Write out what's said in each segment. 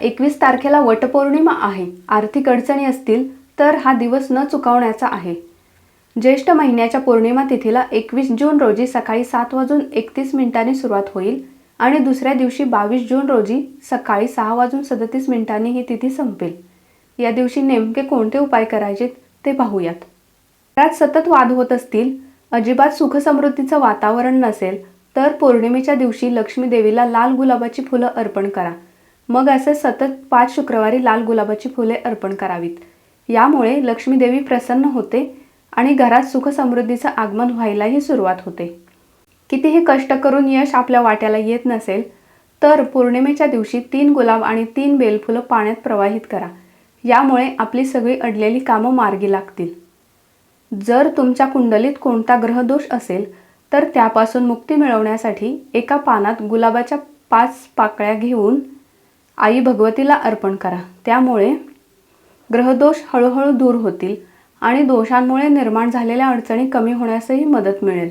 एकवीस तारखेला वटपौर्णिमा आहे. आर्थिक अडचणी असतील तर हा दिवस न चुकवण्याचा आहे. ज्येष्ठ महिन्याच्या पौर्णिमा तिथीला एकवीस जून रोजी सकाळी सात वाजून एकतीस मिनिटांनी सुरुवात होईल आणि दुसऱ्या दिवशी बावीस जून रोजी सकाळी सहा वाजून सदतीस मिनिटांनी ही तिथी संपेल. या दिवशी नेमके कोणते उपाय करायचे ते पाहूयात. घरात सतत वाद होत असतील अजिबात सुखसमृद्धीचं वातावरण नसेल तर पौर्णिमेच्या दिवशी लक्ष्मी देवीला लाल गुलाबाची फुलं अर्पण करा. मग असे सतत पाच शुक्रवारी लाल गुलाबाची फुले अर्पण करावीत. यामुळे लक्ष्मीदेवी प्रसन्न होते आणि घरात सुखसमृद्धीचं आगमन व्हायलाही सुरुवात होते. कितीही कष्ट करून यश आपल्या वाट्याला येत नसेल तर पौर्णिमेच्या दिवशी तीन गुलाब आणि तीन बेलफुलं पाण्यात प्रवाहित करा. यामुळे आपली सगळी अडलेली कामं मार्गी लागतील. जर तुमच्या कुंडलीत कोणता ग्रहदोष असेल तर त्यापासून मुक्ती मिळवण्यासाठी एका पानात गुलाबाच्या पाच पाकळ्या घेऊन आई भगवतीला अर्पण करा. त्यामुळे ग्रहदोष हळूहळू दूर होतील आणि दोषांमुळे निर्माण झालेल्या अडचणी कमी होण्यासही मदत मिळेल.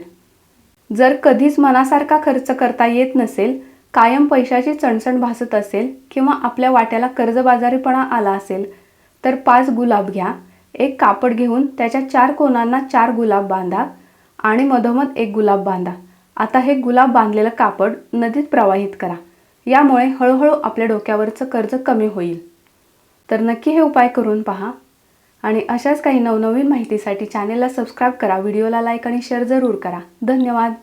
जर कधीच मनासारखा खर्च करता येत नसेल कायम पैशाची चणचण भासत असेल किंवा आपल्या वाट्याला कर्जबाजारीपणा आला असेल तर पाच गुलाब घ्या. एक कापड घेऊन त्याच्या चार कोणांना चार गुलाब बांधा आणि मधोमध एक गुलाब बांधा. आता हे गुलाब बांधलेलं कापड नदीत प्रवाहित करा. यामुळे हळूहळू आपल्या डोक्यावरचं कर्ज कमी होईल. तर नक्की हे उपाय करून पहा. आणि अशाच काही नवनवीन माहितीसाठी चॅनेलला सबस्क्राईब करा व्हिडिओला लाईक आणि शेअर जरूर करा. धन्यवाद.